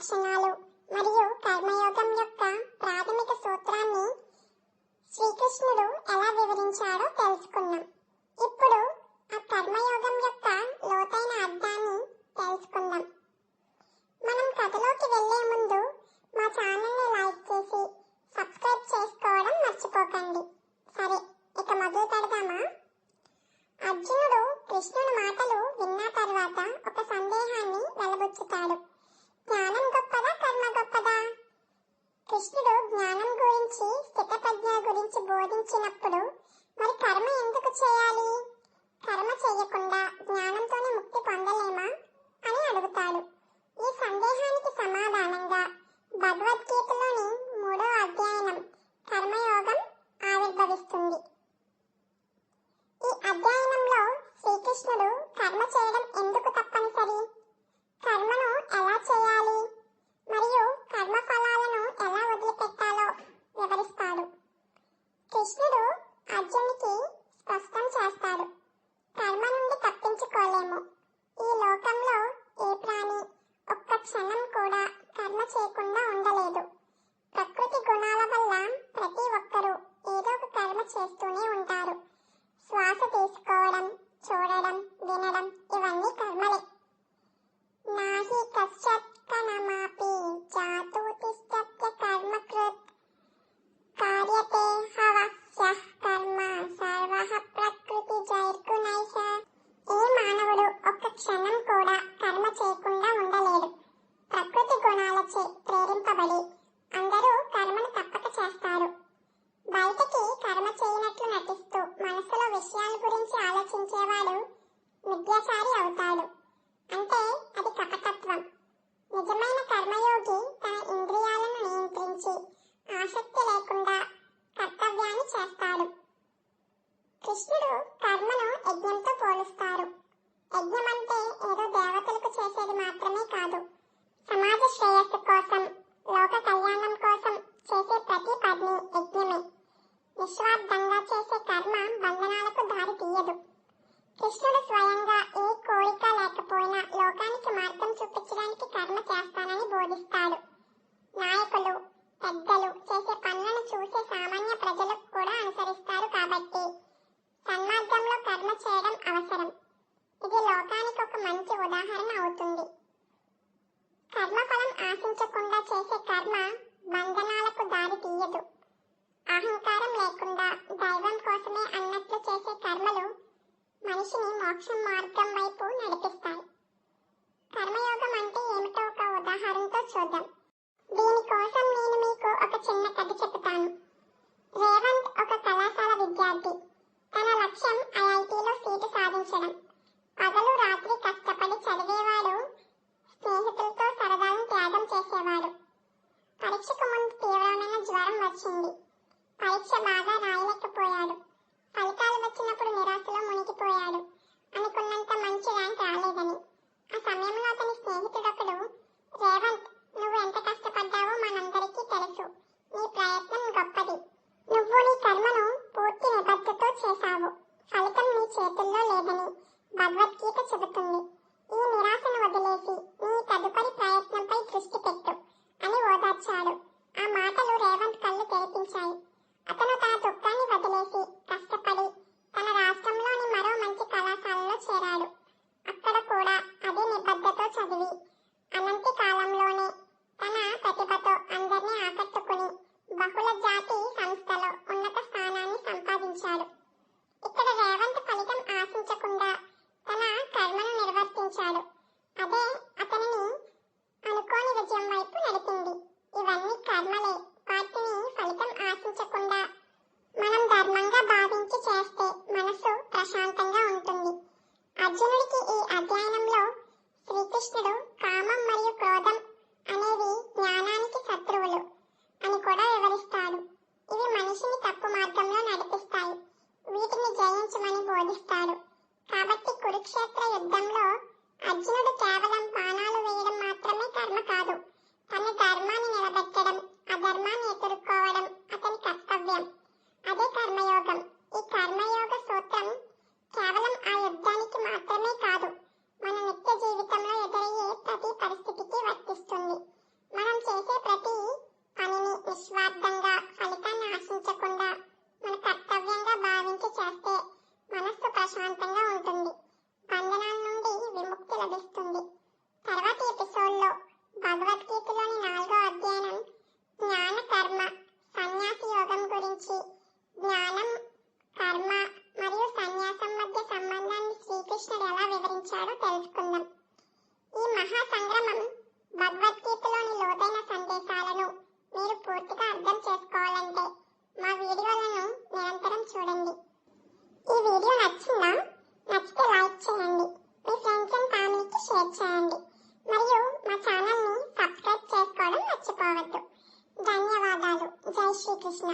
లక్షణాలు మరియు కర్మయోగం యొక్క ప్రాథమిక సూత్రాన్ని శ్రీకృష్ణుడు ఎలా వివరించాడో తెలుసుకున్నాం ఇప్పుడు ఆ కర్మయోగం యొక్క లోతైన అర్థాన్ని తెలుసుకుందాం. మనం కథలోకి వెళ్ళే ముందు మా ఛానల్ని లైక్ చేసి సబ్స్క్రైబ్ చేసుకోవడం మర్చిపోకండి. సరే ఇక మొదలు పెడదామా? అర్జునుడు కృష్ణుడి మాటలు విన్న తర్వాత ఒక సందేహాన్ని వెలబుచ్చుతాడు. జ్ఞానం గొప్పదా కర్మ గొప్పదా? కృష్ణుడు జ్ఞానం గురించి క్షణం కూడా కర్మ చేయకుండా ఉండలేదు. ప్రకృతి గుణాల వల్ల ప్రతి ఒక్కరూ ఏదో ఒక కర్మ చేస్తూ విషయాల గురించి ఆలోచించేవాడు మిథ్యాచారి అవుతాడు. అంటే అది కపటత్వం. నిజమైన కర్మయోగి తన ఇంద్రియాలను నియంత్రించి ఆసక్తి లేకుండా దైవం కోసమే అన్నట్లు చేసే కర్మలు మనిషిని మోక్షం మార్గం వైపు నడిపిస్తాయి. కర్మయోగం అంటే ఏమిటో ఒక ఉదాహరణతో చూద్దాం. ఓదార్చాడు ఆ మాటలు రేవంత్ కళ్ళు తెరిపించాయి. అతను తన దుఃఖాన్ని వదిలేసి కష్టపడి తన రాష్ట్రంలోని మరో మంచి కళాశాలలో చేరాడు. అక్కడ కూడా అదే నిబద్ధతో చదివి అనంత ఆగ్రమం భగవద్గీతలోని లోతైన సందేశాలను మీరు పూర్తిగా అర్థం చేసుకోవాలంటే మా వీడియోలను నిరంతరం చూడండి. ఈ వీడియో నచ్చిందా? నచ్చితే లైక్ చేయండి. మీ ఫ్రెండ్స్ అండ్ ఫ్యామిలీకి షేర్ చేయండి. మరియు మా ఛానల్ని సబ్స్క్రైబ్ చేసుకోవడం మర్చిపోవద్దు. ధన్యవాదాలు. జై శ్రీకృష్ణ.